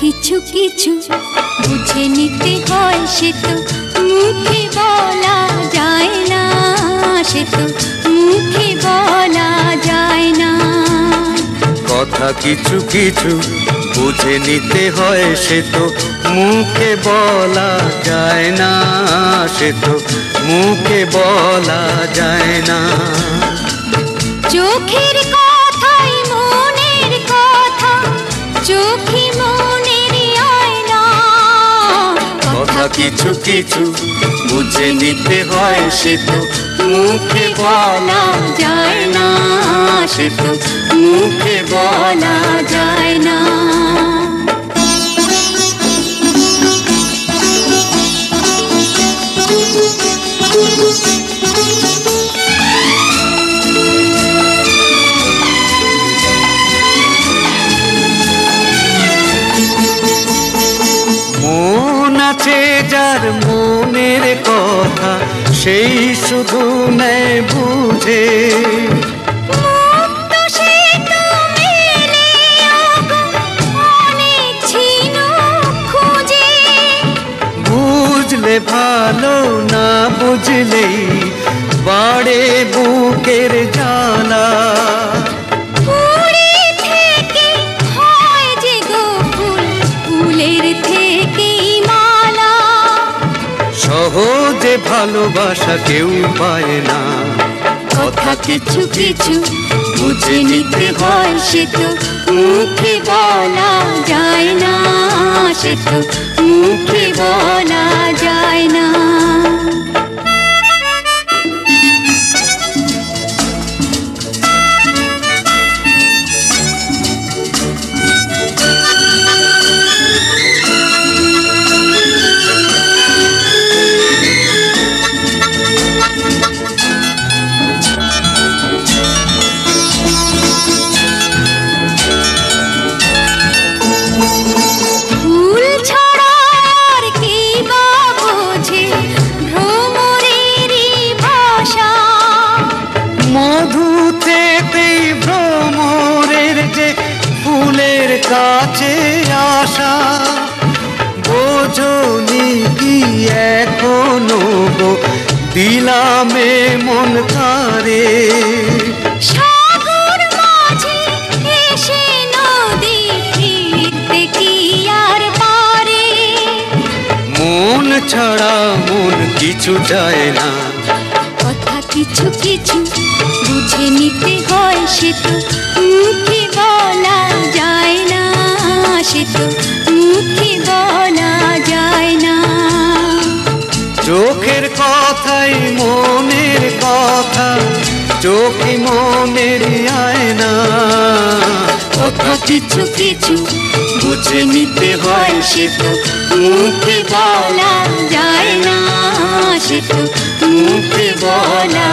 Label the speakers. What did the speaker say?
Speaker 1: কিছু কিছু বুঝে নিতে হয় সে তো বলা যায় না সে তো।
Speaker 2: কথা কিছু কিছু বুঝে নিতে হয় সে তো। মুখে বলা যায় না সে তো। মুখে বলা যায় না।
Speaker 1: চোখের
Speaker 2: কিছু কিছু বুঝে নিতে হয় সে তো মুখে বলা যায় না, সে তো মুখে বলা যায় না। মন সেই শুধু নেয় বুঝে। বুঝলে ভালো না বুঝলেই বাড়ে বুকের জ্বালা। ভালোবাসা কেউ পায় না।
Speaker 1: কথা কিছু কিছু বুঝে নিতে হয় সে তো মুখে বলা যায় না সে তো মুখে বলা
Speaker 2: কাছে আসা। বোঝনি কি এখনও গো? দিলামে মন
Speaker 1: আর
Speaker 2: মন ছাড়া মন কিছু চায় না।
Speaker 1: কথা কিছু কিছু বুঝে নিতে হয় সে তো মুখে বলা মুখে বলা যায় না।
Speaker 2: চোখের কথাই মনের কথা চোখে মনের আয়না।
Speaker 1: কথা কিছু কিছু
Speaker 2: বুঝে নিতে হয় সে তো
Speaker 1: মুখে বলা যায় না। সে তো মুখে বলা না